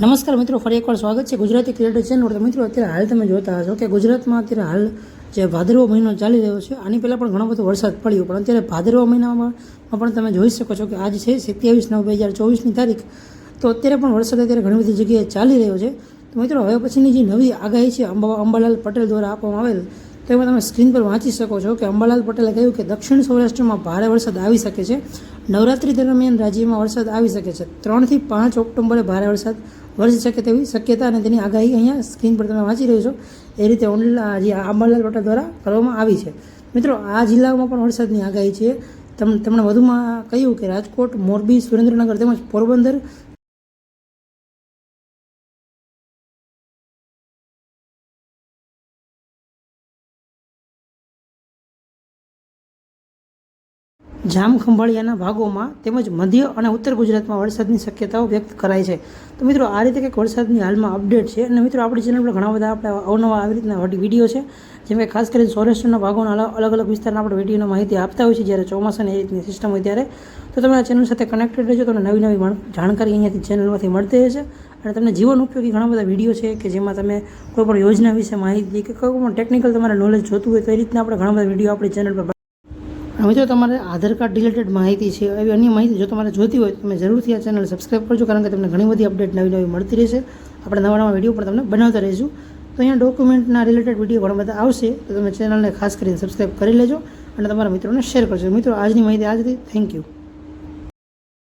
નમસ્કાર મિત્રો, ફરી એકવાર સ્વાગત છે ગુજરાતી ક્રિએટર ચેનલ મિત્રો, અત્યારે હાલ તમે જોતા હશો કે ગુજરાતમાં અત્યારે હાલ જે ભાદરવો મહિનો ચાલી રહ્યો છે, આની પહેલાં પણ ઘણો બધો વરસાદ પડ્યો, પણ અત્યારે ભાદરવા મહિનામાં પણ તમે જોઈ શકો છો કે આજ છે સત્યાવીસ નવ બે હજાર ચોવીસની તારીખ. તો અત્યારે પણ વરસાદ અત્યારે ઘણી બધી જગ્યાએ ચાલી રહ્યો છે. તો મિત્રો, હવે પછીની જે નવી આગાહી છે, અંબા અંબાલાલ પટેલ દ્વારા આપવામાં આવેલ તો તમે સ્ક્રીન પર વાંચી શકો છો કે અંબાલાલ પટેલે કહ્યું કે દક્ષિણ સૌરાષ્ટ્રમાં ભારે વરસાદ આવી શકે છે. નવરાત્રી દરમિયાન રાજ્યમાં વરસાદ આવી શકે છે. ત્રણથી પાંચ ઓક્ટોબરે ભારે વરસાદ વરસી શકે તેવી શક્યતા અને તેની આગાહી અહીંયા સ્ક્રીન પર તમે વાંચી રહ્યો છો. એ રીતે ઓનલા જે અંબાલાલ પટેલ દ્વારા કરવામાં આવી છે. મિત્રો, આ જિલ્લાઓમાં પણ વરસાદની આગાહી છે. તમ તેમણે વધુમાં કહ્યું કે રાજકોટ, મોરબી, સુરેન્દ્રનગર તેમજ પોરબંદર જામ ખંભાળિયાના ભાગોમાં તેમજ મધ્ય અને ઉત્તર ગુજરાતમાં વરસાદની શક્યતાઓ વ્યક્ત કરાઈ છે. તો મિત્રો, આ રીતે કંઈક વરસાદની હાલમાં અપડેટ છે અને મિત્રો, આપણી ચેનલ પર ઘણા બધા આપણે અવનવા આવી રીતના વીડિયો છે, જેમ કે ખાસ કરીને સૌરાષ્ટ્રના ભાગોના અલગ અલગ વિસ્તારના આપણે વિડીયોની માહિતી આપતા હોય છે જ્યારે ચોમાસાની એ રીતની સિસ્ટમ હોય ત્યારે. તો તમે આ ચેનલ સાથે કનેક્ટેડ રહેજો, તમને નવી નવી જાણકારી અહીંયાથી ચેનલમાંથી મળતી રહેશે અને તમને જીવન ઉપયોગી ઘણા બધા વીડિયો છે કે જેમાં તમે કોઈ પણ યોજના વિશે માહિતી કે કોઈ પણ ટેકનિકલ તમારે નોલેજ જોતું હોય તો એ રીતના આપણે ઘણા બધા વીડિયો આપણી ચેનલ પર અને જો તમારે આધાર કાર્ડ રિલેટેડ માહિતી છે, એવી અન્ય માહિતી જો તમારે જોતી હોય, તમે જરૂરથી આ ચેનલ સબસ્ક્રાઈબ કરજો, કારણ કે તમને ઘણી બધી અપડેટ નવી નવી મળતી રહેશે. આપણે નવા નવા વીડિયો પણ તમને બનાવતા રહીશું. તો અહીંયા ડોક્યુમેન્ટના રિલેટેડ વીડિયો ઘણા બધા આવશે, તો તમે ચેનલને ખાસ કરીને સબસ્ક્રાઈબ કરી લેજો અને તમારા મિત્રોને શેર કરજો. મિત્રો, આજની માહિતી આજ હતી. Thank you